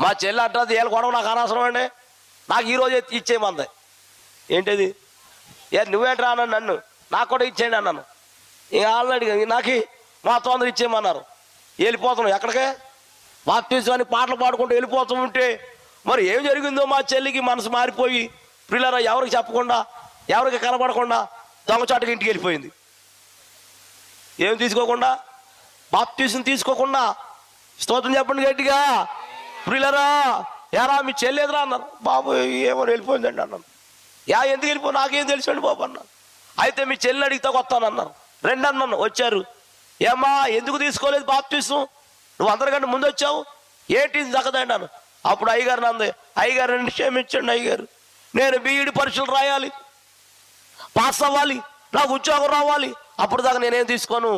మా చెల్లి అడ్రస్ ఏళ్ళు గొడవ నాకు అనవసరం అండి. నాకు ఈరోజు ఇచ్చేయమంది. ఏంటిది? ఏ నువ్వేంట్రా అన్నాను నన్ను? నాకు కూడా ఇచ్చేయండి అన్నాను. ఇక ఆల్రెడీ నాకు మా తొందర ఇచ్చేయమన్నారు. వెళ్ళిపోతున్నాం. ఎక్కడికే? బాప్తీసాన్ని పాటలు పాడుకుంటూ వెళ్ళిపోతూ ఉంటే మరి ఏం జరిగిందో మా చెల్లికి మనసు మారిపోయి పిల్లరా ఎవరికి చెప్పకుండా ఎవరికి కనబడకుండా దొంగచాటుకి ఇంటికి వెళ్ళిపోయింది. ఏం తీసుకోకుండా? బాప్తీసుని తీసుకోకుండా స్తోత్రం చెప్పండి గట్టిగా. ప్రిలరా ఎరా మీ చెల్లేదురా అన్నారు. బాబు ఏమో వెళ్ళిపోయిందండి అన్నాను యా ఎందుకు వెళ్ళిపో? నాకేం తెలిసండి బాబు అన్నాను అయితే మీ చెల్లి అడిగితే వస్తానన్నారు రెండు అన్నాను వచ్చారు. ఏమ్మా ఎందుకు తీసుకోలేదు బాప్తీసం నువ్వు అందరికంటే ముందు వచ్చావు? ఏంటి దక్కదండాను అప్పుడు అయ్యగారు నంది అయ్యగారు నన్ను క్షమించండి అయ్యగారు. నేను బీఈడి పరీక్షలు రాయాలి. పాస్ అవ్వాలి. నాకు ఉద్యోగం రావాలి. అప్పుడు దాకా నేనేం తీసుకోను?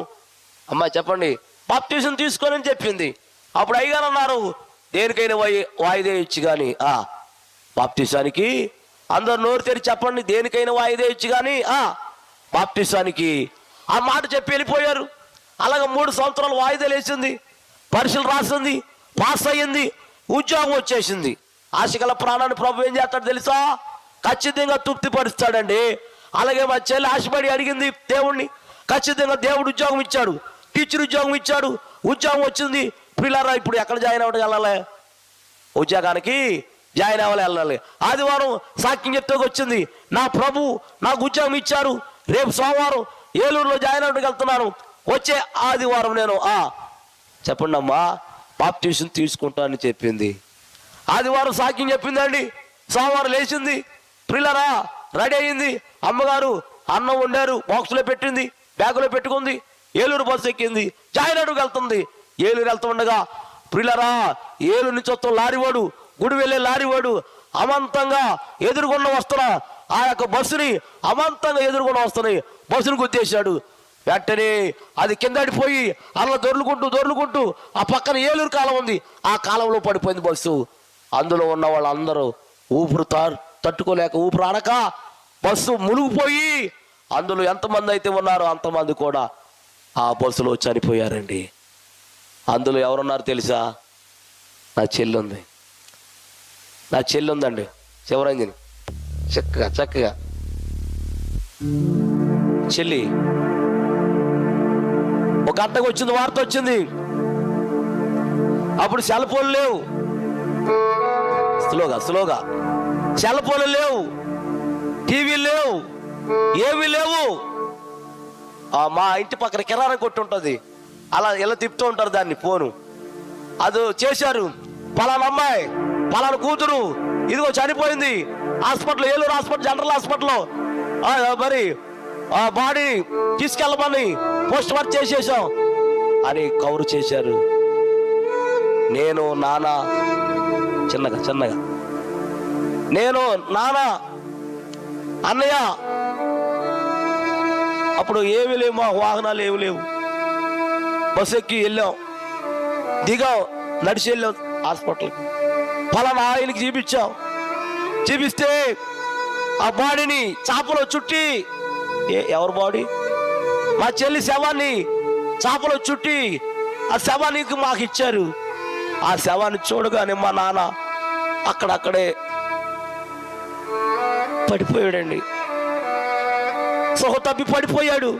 అమ్మా చెప్పండి. బాప్తీసం తీసుకోనని చెప్పింది. అప్పుడు అయ్యగారు అన్నారు దేనికైనా వాయి వాయిదే ఇచ్చి కానీ ఆ బాప్తిసానికి అందరు నోరు తెరిచి చెప్పండి దేనికైనా వాయిదా ఇచ్చి కానీ ఆ బాప్తిసానికి ఆ మాట చెప్పి వెళ్ళిపోయారు. అలాగే మూడు సంవత్సరాలు వాయిదాలు వేసింది పరీక్షలు రాసింది పాస్ అయ్యింది ఉద్యోగం వచ్చేసింది. ఆశగల ప్రాణాన్ని ప్రభు ఏం చేస్తాడు తెలుసా? ఖచ్చితంగా తృప్తిపరుస్తాడండి. అలాగే మా చెల్లి ఆశపడి అడిగింది దేవుణ్ణి ఖచ్చితంగా దేవుడు ఉద్యోగం ఇచ్చాడు టీచర్ ఉద్యోగం ఇచ్చాడు ఉద్యోగం వచ్చింది పిల్లరా ఇప్పుడు ఎక్కడ జాయిన్ అవ్వడం వెళ్ళాలి? ఉద్యోగానికి జాయిన్ అవ్వాలి వెళ్ళాలి. ఆదివారం సాక్ష్యం చెప్తే వచ్చింది నా ప్రభు నాకు ఉద్యోగం ఇచ్చారు రేపు సోమవారం ఏలూరులో జాయిన్ అవ్వడానికి వెళ్తున్నాను. వచ్చే ఆదివారం నేను ఆ చెప్పండి అమ్మా బాప్టిషన్ తీసుకుంటానని చెప్పింది. ఆదివారం సాక్ష్యం చెప్పిందండి సోమవారం లేచింది. ప్రిల్లరా రెడీ అయింది. అమ్మగారు అన్నం వండారు బాక్స్లో పెట్టింది బ్యాగులో పెట్టుకుంది ఏలూరు బస్సు ఎక్కింది జాయిన్ అడుగు వెళ్తుంది. ఏలూరు వెళ్తుండగా ప్రిల్లరా ఏలూరు నుంచి వస్తున్న లారీవాడు గుడి వెళ్ళే లారీవాడు అమంతంగా ఎదురుకుండా వస్తున్న ఆ యొక్క బస్సుని అమంతంగా ఎదుర్కొని వస్తున్నాయి బస్సును గుద్దేశాడు. వెంటనే అది కిందడిపోయి అలా దొర్లుకుంటూ దొర్లుకుంటూ ఆ పక్కన ఏలూరు కాలం ఉంది. ఆ కాలంలో పడిపోయింది బస్సు. అందులో ఉన్న వాళ్ళందరూ ఊపిరి తా- తట్టుకోలేక ఊపిరి ఆడక బస్సు మునిగిపోయి అందులో ఎంతమంది అయితే ఉన్నారో అంతమంది కూడా ఆ బస్సులో చనిపోయారండి. అందులో ఎవరున్నారు తెలుసా? నా చెల్లి ఉంది నా చెల్లి ఉందండి శివరంజని. చక్కగా చక్కగా. చెల్లి ఒక అత్తకు వచ్చింది వార్త వచ్చింది. అప్పుడు సెల్ ఫోన్లు లేవు. స్లోగా స్లోగా. సెల్ ఫోన్లు లేవు. టీవీ లేవు. ఏవి లేవు. మా ఇంటి పక్కన కిరాణం కొట్టు ఉంటుంది అలా ఇలా తిప్పుతూ ఉంటారు దాన్ని ఫోను. అది చేశారు. పలానా అమ్మాయి పలానా కూతురు ఇదిగో చనిపోయింది. హాస్పిటల్ ఏలూరు హాస్పిటల్ జనరల్ హాస్పిటల్లో. మరి ఆ బాడీ తీసుకెళ్ళమని పోస్ట్ మార్టం చేసేసాం అని కవరు చేశారు. నేను నానా చిన్నగా చిన్నగా. నేను నాన్న అన్నయ్య. అప్పుడు ఏమి లేవు మా వాహనాలు ఏమి లేవు. బస్సు ఎక్కి వెళ్ళాం. దిగాం నడిచి వెళ్ళాం హాస్పిటల్కి. ఫలానా ఆయనకి చూపించాం. చూపిస్తే ఆ బాడీని చాపలో చుట్టి ఏ ఎవరి బాడీ? మా చెల్లి శవాన్ని చాపలో చుట్టి ఆ శవానికి మాకు ఇచ్చారు. ఆ శవాన్ని చూడగానే మా నాన్న అక్కడక్కడే పడిపోయాడండి. సొహ తప్పి పడిపోయాడు.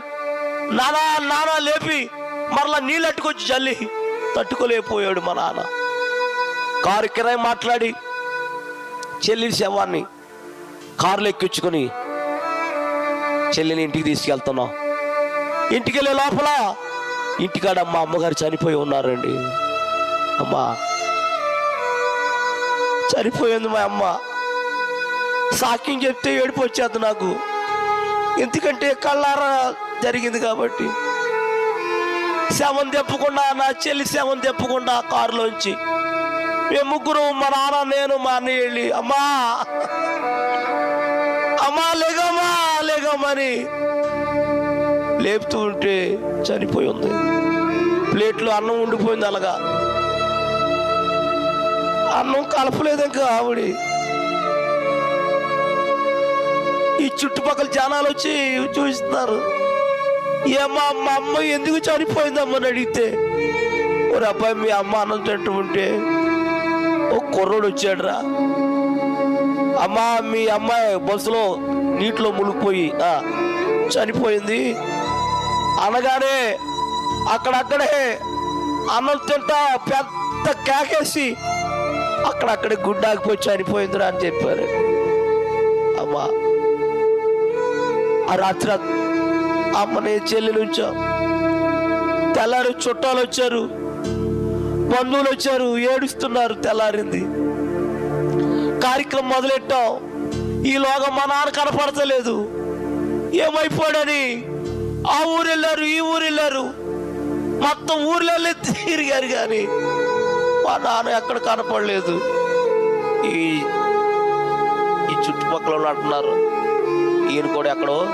నానా నానా లేపి మరలా నీళ్ళు అట్టుకొచ్చి చల్లి తట్టుకోలేకపోయాడు మా నాన్న. కారు కిరాయి మాట్లాడి చెల్లి శవాన్ని కారులో ఎక్కించుకొని చెల్లిని ఇంటికి తీసుకెళ్తున్నాం. ఇంటికి వెళ్ళే లోపల ఇంటికాడ మా అమ్మగారు చనిపోయి ఉన్నారండి. అమ్మా చనిపోయింది మా అమ్మ. సాక్యం చెప్తే ఏడుపు వచ్చేది నాకు. ఎందుకంటే కళ్ళారా జరిగింది కాబట్టి. శవం తెప్పకుండా నా చెల్లి శవం తెప్పకుండా కారులోంచి. మేము ముగ్గురు మా నాన్న నేను మా అన్నయ్య వెళ్ళి అమ్మా అమ్మా లేగమ్మా లేగమ్మని లేపుతూ ఉంటే చనిపోయి ఉంది. ప్లేట్లో అన్నం ఉండిపోయింది అలాగా. అన్నం కలపలేదు ఇంకా ఆవిడి. ఈ చుట్టుపక్కల జనాలు వచ్చి చూస్తున్నారు ఏమా మా అమ్మ ఎందుకు చనిపోయిందమ్మని అడిగితే ఒక అబ్బాయి మీ అమ్మ అన్నం తింటూ ఉంటే ఓ కుర్రోడు వచ్చాడురా. అమ్మా మీ అమ్మాయి బస్సులో నీటిలో మునిగిపోయి చనిపోయింది. అనగానే అక్కడక్కడే అన్నం తింటా పెద్ద కేకేసి అక్కడక్కడే గుడ్డాకిపోయి చనిపోయిందిరా అని చెప్పారు. అమ్మా ఆ రాత్రి అమ్మని చెల్లెలు ఉంచాం తెల్లారి చుట్టాలు వచ్చారు. బంధువులు వచ్చారు. ఏడుస్తున్నారు తెల్లారింది. కార్యక్రమం మొదలెట్టాం ఈలోగా మా నాన్న కనపడతలేదు ఏమైపోయాడని? ఆ ఊరు వెళ్ళారు ఈ ఊరు వెళ్ళారు మొత్తం ఊర్లో వెళ్ళి తిరిగారు కానీ మా నాన్న ఎక్కడ కనపడలేదు. ఈ ఈ చుట్టుపక్కల వాళ్ళు అంటున్నారు. ఈయన కూడా ఎక్కడో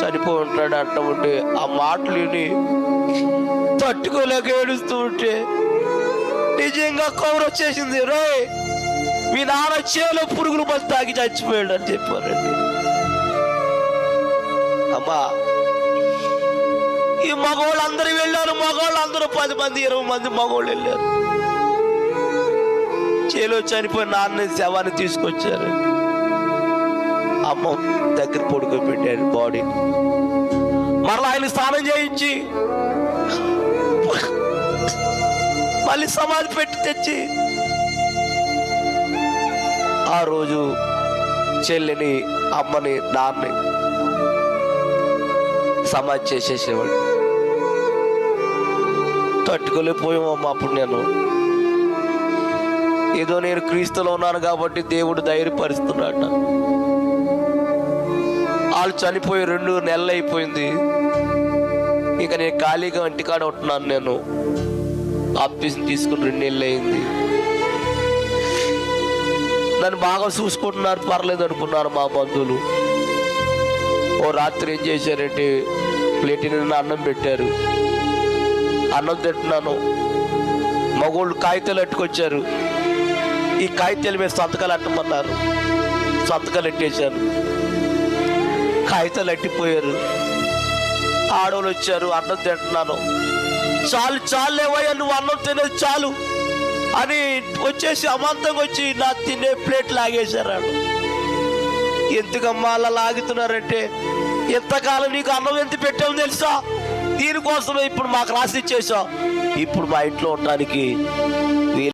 చనిపో ఉంటాడు అంటూ ఉంటే ఆ మాటలు విని తట్టుకోలేక ఏడుస్తూ ఉంటే నిజంగా కౌరు వచ్చేసింది రే మీ నాన్న చేలో పురుగులు మంది తాగి చచ్చిపోయాడు అని చెప్పారండి. అమ్మా ఈ మగవాళ్ళు అందరూ వెళ్ళారు మగవాళ్ళు అందరూ పది మంది ఇరవై మంది మగవాళ్ళు వెళ్ళారు. చేలో చనిపోయిన నాన్న శవాన్ని తీసుకొచ్చారు అమ్మ దగ్గర పడుకోబెట్టారు బాడీని మరలా ఆయన స్నానం చేయించి మళ్ళీ సమాధి పెట్టి తెచ్చి ఆ రోజు చెల్లిని అమ్మని నాన్నని సమాధి చేసేసేవాడు. తట్టుకోలేకపోయామమ్మా అప్పుడు నేను. ఏదో నేను క్రీస్తులో ఉన్నాను కాబట్టి దేవుడు ధైర్యపరుస్తున్నాడు. వాళ్ళు చనిపోయి రెండు నెలలు అయిపోయింది. ఇక నేను ఖాళీగా ఇంటికాడ ఉంటున్నాను నేను. ఆఫీస్ తీసుకుని రెండు నెలలు అయింది. నన్ను బాగా చూసుకుంటున్నారు పర్లేదు అనుకున్నారు మా బంధువులు. ఓ రాత్రి ఏం చేశారంటే ప్లేట్ నిన్న అన్నం పెట్టారు. అన్నం తింటున్నాను. మగోళ్ళు కాగితాలు అట్టుకొచ్చారు. ఈ కాగితాల మీద సంతకాలు అట్టమన్నారు. సంతకాలు ఎట్టేశాను కాగితాలు అట్టిపోయారు. ఆడవాళ్ళు వచ్చారు అన్నం తింటున్నాను. చాలు చాలు లేవయ్యా నువ్వు అన్నం తినేది చాలు అని వచ్చేసి అమాంతంగా వచ్చి నా తినే ప్లేట్ లాగేశారు ఎందుకమ్మా అలా లాగుతున్నారంటే ఎంతకాలం నీకు అన్నం ఎంత పెట్టావు తెలుసా? దీనికోసమే ఇప్పుడు మాకు రాసి ఇచ్చేసావు ఇప్పుడు మా ఇంట్లో ఉండడానికి